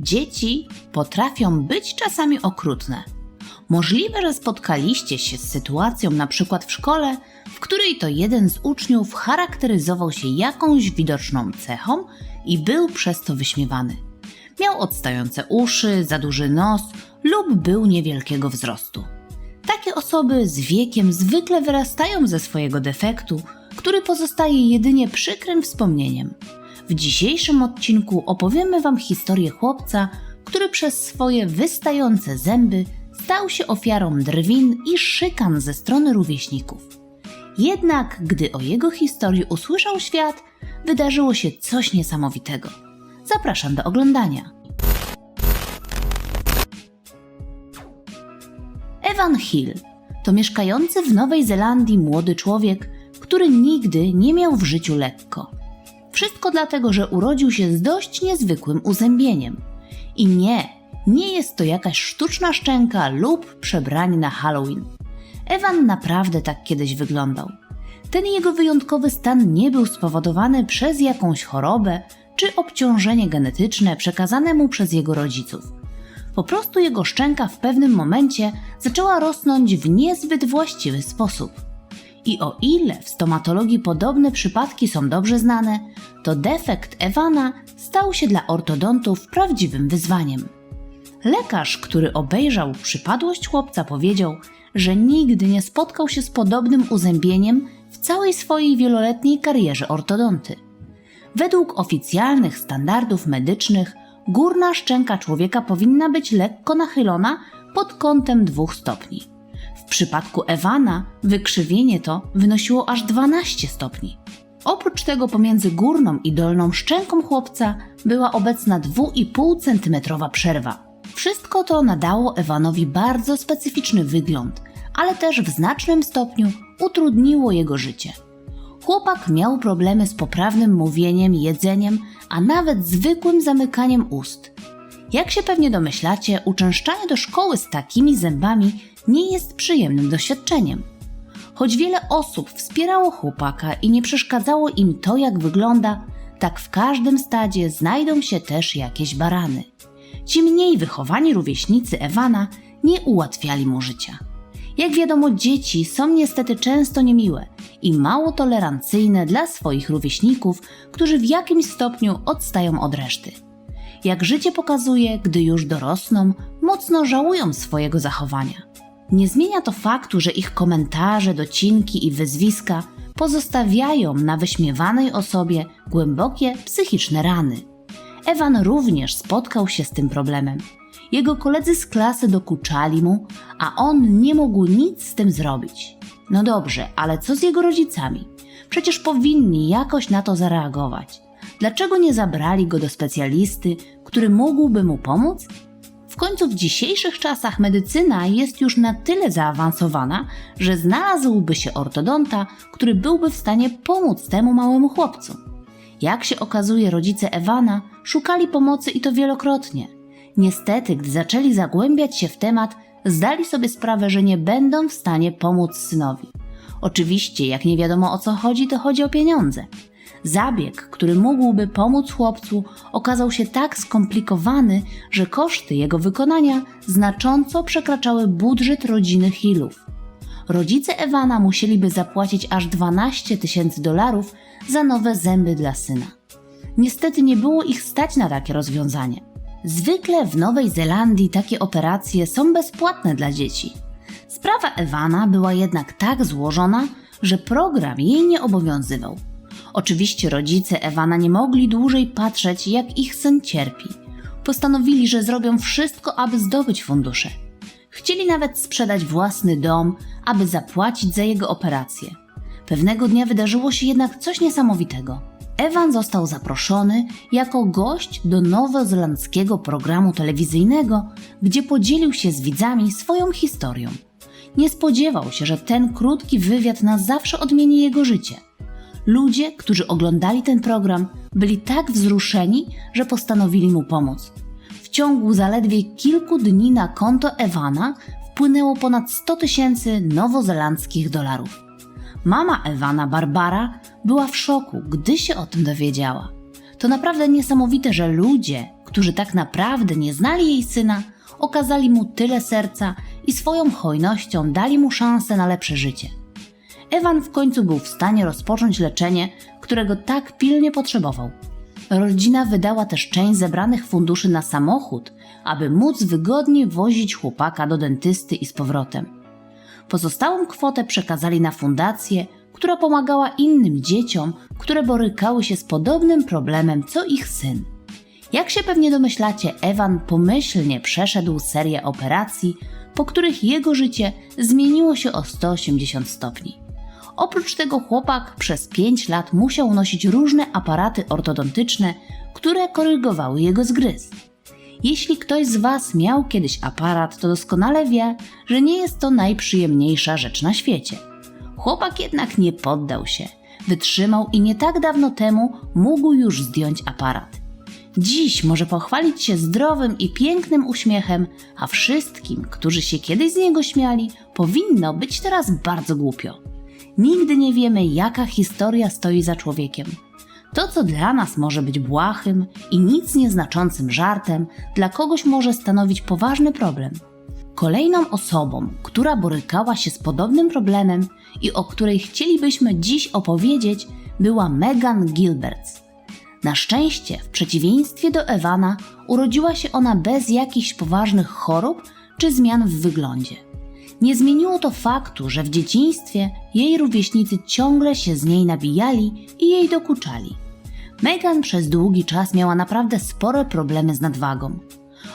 Dzieci potrafią być czasami okrutne. Możliwe, że spotkaliście się z sytuacją na przykład w szkole, w której to jeden z uczniów charakteryzował się jakąś widoczną cechą i był przez to wyśmiewany. Miał odstające uszy, za duży nos lub był niewielkiego wzrostu. Takie osoby z wiekiem zwykle wyrastają ze swojego defektu, który pozostaje jedynie przykrym wspomnieniem. W dzisiejszym odcinku opowiemy Wam historię chłopca, który przez swoje wystające zęby stał się ofiarą drwin i szykan ze strony rówieśników. Jednak gdy o jego historii usłyszał świat, wydarzyło się coś niesamowitego. Zapraszam do oglądania. Evan Hill to mieszkający w Nowej Zelandii młody człowiek, który nigdy nie miał w życiu lekko. Wszystko dlatego, że urodził się z dość niezwykłym uzębieniem. I nie, nie jest to jakaś sztuczna szczęka lub przebranie na Halloween. Evan naprawdę tak kiedyś wyglądał. Ten jego wyjątkowy stan nie był spowodowany przez jakąś chorobę czy obciążenie genetyczne przekazane mu przez jego rodziców. Po prostu jego szczęka w pewnym momencie zaczęła rosnąć w niezbyt właściwy sposób. I o ile w stomatologii podobne przypadki są dobrze znane, to defekt Ewana stał się dla ortodontów prawdziwym wyzwaniem. Lekarz, który obejrzał przypadłość chłopca, powiedział, że nigdy nie spotkał się z podobnym uzębieniem w całej swojej wieloletniej karierze ortodonty. Według oficjalnych standardów medycznych, górna szczęka człowieka powinna być lekko nachylona pod kątem dwóch stopni. Przypadku Ewana wykrzywienie to wynosiło aż 12 stopni. Oprócz tego pomiędzy górną i dolną szczęką chłopca była obecna 2,5 cm przerwa. Wszystko to nadało Ewanowi bardzo specyficzny wygląd, ale też w znacznym stopniu utrudniło jego życie. Chłopak miał problemy z poprawnym mówieniem, jedzeniem, a nawet zwykłym zamykaniem ust. Jak się pewnie domyślacie, uczęszczanie do szkoły z takimi zębami nie jest przyjemnym doświadczeniem. Choć wiele osób wspierało chłopaka i nie przeszkadzało im to, jak wygląda, tak w każdym stadzie znajdą się też jakieś barany. Ci mniej wychowani rówieśnicy Ewana nie ułatwiali mu życia. Jak wiadomo, dzieci są niestety często niemiłe i mało tolerancyjne dla swoich rówieśników, którzy w jakimś stopniu odstają od reszty. Jak życie pokazuje, gdy już dorosną, mocno żałują swojego zachowania. Nie zmienia to faktu, że ich komentarze, docinki i wyzwiska pozostawiają na wyśmiewanej osobie głębokie psychiczne rany. Ewan również spotkał się z tym problemem. Jego koledzy z klasy dokuczali mu, a on nie mógł nic z tym zrobić. No dobrze, ale co z jego rodzicami? Przecież powinni jakoś na to zareagować. Dlaczego nie zabrali go do specjalisty, który mógłby mu pomóc? W końcu w dzisiejszych czasach medycyna jest już na tyle zaawansowana, że znalazłby się ortodonta, który byłby w stanie pomóc temu małemu chłopcu. Jak się okazuje, rodzice Ewana szukali pomocy i to wielokrotnie. Niestety, gdy zaczęli zagłębiać się w temat, zdali sobie sprawę, że nie będą w stanie pomóc synowi. Oczywiście, jak nie wiadomo o co chodzi, to chodzi o pieniądze. Zabieg, który mógłby pomóc chłopcu, okazał się tak skomplikowany, że koszty jego wykonania znacząco przekraczały budżet rodziny Hillów. Rodzice Ewana musieliby zapłacić aż 12 tysięcy dolarów za nowe zęby dla syna. Niestety nie było ich stać na takie rozwiązanie. Zwykle w Nowej Zelandii takie operacje są bezpłatne dla dzieci. Sprawa Ewana była jednak tak złożona, że program jej nie obowiązywał. Oczywiście rodzice Ewana nie mogli dłużej patrzeć, jak ich syn cierpi. Postanowili, że zrobią wszystko, aby zdobyć fundusze. Chcieli nawet sprzedać własny dom, aby zapłacić za jego operację. Pewnego dnia wydarzyło się jednak coś niesamowitego. Ewan został zaproszony jako gość do nowozelandzkiego programu telewizyjnego, gdzie podzielił się z widzami swoją historią. Nie spodziewał się, że ten krótki wywiad na zawsze odmieni jego życie. Ludzie, którzy oglądali ten program, byli tak wzruszeni, że postanowili mu pomóc. W ciągu zaledwie kilku dni na konto Ewana wpłynęło ponad 100 tysięcy nowozelandzkich dolarów. Mama Ewana, Barbara, była w szoku, gdy się o tym dowiedziała. To naprawdę niesamowite, że ludzie, którzy tak naprawdę nie znali jej syna, okazali mu tyle serca i swoją hojnością dali mu szansę na lepsze życie. Ewan w końcu był w stanie rozpocząć leczenie, którego tak pilnie potrzebował. Rodzina wydała też część zebranych funduszy na samochód, aby móc wygodnie wozić chłopaka do dentysty i z powrotem. Pozostałą kwotę przekazali na fundację, która pomagała innym dzieciom, które borykały się z podobnym problemem co ich syn. Jak się pewnie domyślacie, Ewan pomyślnie przeszedł serię operacji, po których jego życie zmieniło się o 180 stopni. Oprócz tego chłopak przez 5 lat musiał nosić różne aparaty ortodontyczne, które korygowały jego zgryz. Jeśli ktoś z Was miał kiedyś aparat, to doskonale wie, że nie jest to najprzyjemniejsza rzecz na świecie. Chłopak jednak nie poddał się, wytrzymał i nie tak dawno temu mógł już zdjąć aparat. Dziś może pochwalić się zdrowym i pięknym uśmiechem, a wszystkim, którzy się kiedyś z niego śmiali, powinno być teraz bardzo głupio. Nigdy nie wiemy, jaka historia stoi za człowiekiem. To, co dla nas może być błahym i nic nieznaczącym żartem, dla kogoś może stanowić poważny problem. Kolejną osobą, która borykała się z podobnym problemem i o której chcielibyśmy dziś opowiedzieć, była Megan Gilberts. Na szczęście, w przeciwieństwie do Ewana, urodziła się ona bez jakichś poważnych chorób czy zmian w wyglądzie. Nie zmieniło to faktu, że w dzieciństwie jej rówieśnicy ciągle się z niej nabijali i jej dokuczali. Megan przez długi czas miała naprawdę spore problemy z nadwagą.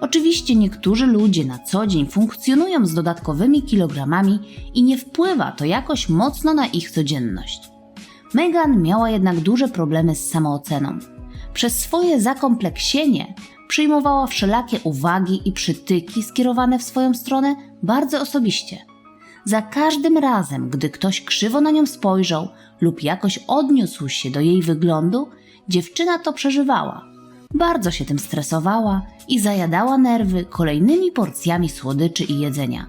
Oczywiście niektórzy ludzie na co dzień funkcjonują z dodatkowymi kilogramami i nie wpływa to jakoś mocno na ich codzienność. Megan miała jednak duże problemy z samooceną. Przez swoje zakompleksienie przyjmowała wszelakie uwagi i przytyki skierowane w swoją stronę bardzo osobiście. Za każdym razem, gdy ktoś krzywo na nią spojrzał lub jakoś odniósł się do jej wyglądu, dziewczyna to przeżywała. Bardzo się tym stresowała i zajadała nerwy kolejnymi porcjami słodyczy i jedzenia.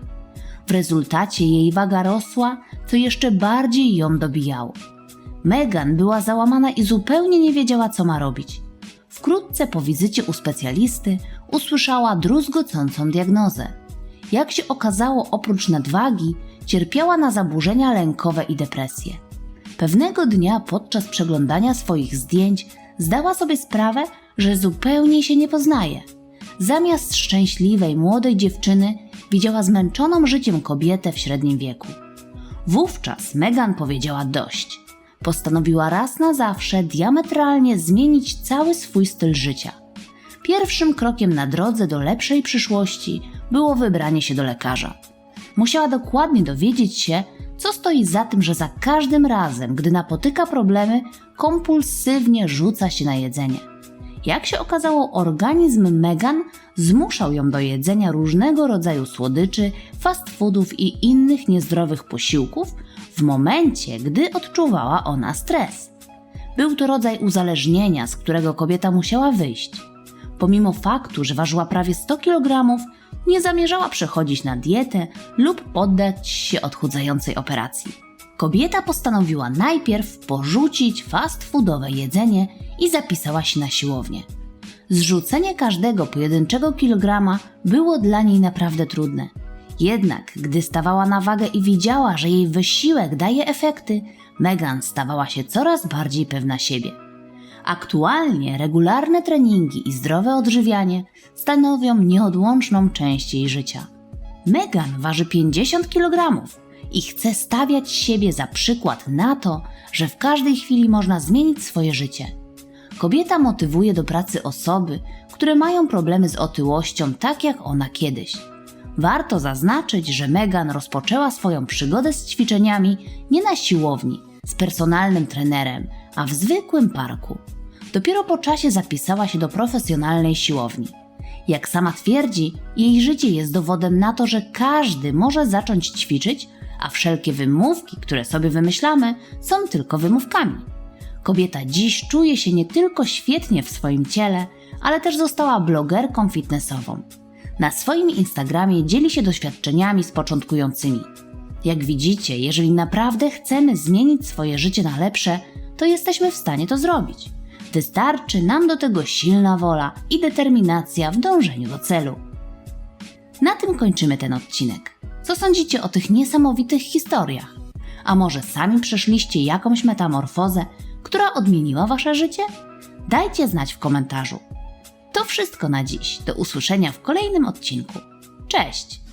W rezultacie jej waga rosła, co jeszcze bardziej ją dobijało. Megan była załamana i zupełnie nie wiedziała, co ma robić. Wkrótce po wizycie u specjalisty usłyszała druzgocącą diagnozę. Jak się okazało, oprócz nadwagi, cierpiała na zaburzenia lękowe i depresję. Pewnego dnia podczas przeglądania swoich zdjęć zdała sobie sprawę, że zupełnie się nie poznaje. Zamiast szczęśliwej, młodej dziewczyny widziała zmęczoną życiem kobietę w średnim wieku. Wówczas Megan powiedziała dość. Postanowiła raz na zawsze diametralnie zmienić cały swój styl życia. Pierwszym krokiem na drodze do lepszej przyszłości było wybranie się do lekarza. Musiała dokładnie dowiedzieć się, co stoi za tym, że za każdym razem, gdy napotyka problemy, kompulsywnie rzuca się na jedzenie. Jak się okazało, organizm Megan zmuszał ją do jedzenia różnego rodzaju słodyczy, fast foodów i innych niezdrowych posiłków w momencie, gdy odczuwała ona stres. Był to rodzaj uzależnienia, z którego kobieta musiała wyjść. Pomimo faktu, że ważyła prawie 100 kg, nie zamierzała przechodzić na dietę lub poddać się odchudzającej operacji. Kobieta postanowiła najpierw porzucić fast foodowe jedzenie i zapisała się na siłownię. Zrzucenie każdego pojedynczego kilograma było dla niej naprawdę trudne. Jednak, gdy stawała na wagę i widziała, że jej wysiłek daje efekty, Megan stawała się coraz bardziej pewna siebie. Aktualnie regularne treningi i zdrowe odżywianie stanowią nieodłączną część jej życia. Megan waży 50 kg i chce stawiać siebie za przykład na to, że w każdej chwili można zmienić swoje życie. Kobieta motywuje do pracy osoby, które mają problemy z otyłością, tak jak ona kiedyś. Warto zaznaczyć, że Megan rozpoczęła swoją przygodę z ćwiczeniami nie na siłowni, z personalnym trenerem, a w zwykłym parku. Dopiero po czasie zapisała się do profesjonalnej siłowni. Jak sama twierdzi, jej życie jest dowodem na to, że każdy może zacząć ćwiczyć, a wszelkie wymówki, które sobie wymyślamy, są tylko wymówkami. Kobieta dziś czuje się nie tylko świetnie w swoim ciele, ale też została blogerką fitnessową. Na swoim Instagramie dzieli się doświadczeniami z początkującymi. Jak widzicie, jeżeli naprawdę chcemy zmienić swoje życie na lepsze, to jesteśmy w stanie to zrobić. Wystarczy nam do tego silna wola i determinacja w dążeniu do celu. Na tym kończymy ten odcinek. Co sądzicie o tych niesamowitych historiach? A może sami przeszliście jakąś metamorfozę, która odmieniła wasze życie? Dajcie znać w komentarzu. To wszystko na dziś. Do usłyszenia w kolejnym odcinku. Cześć!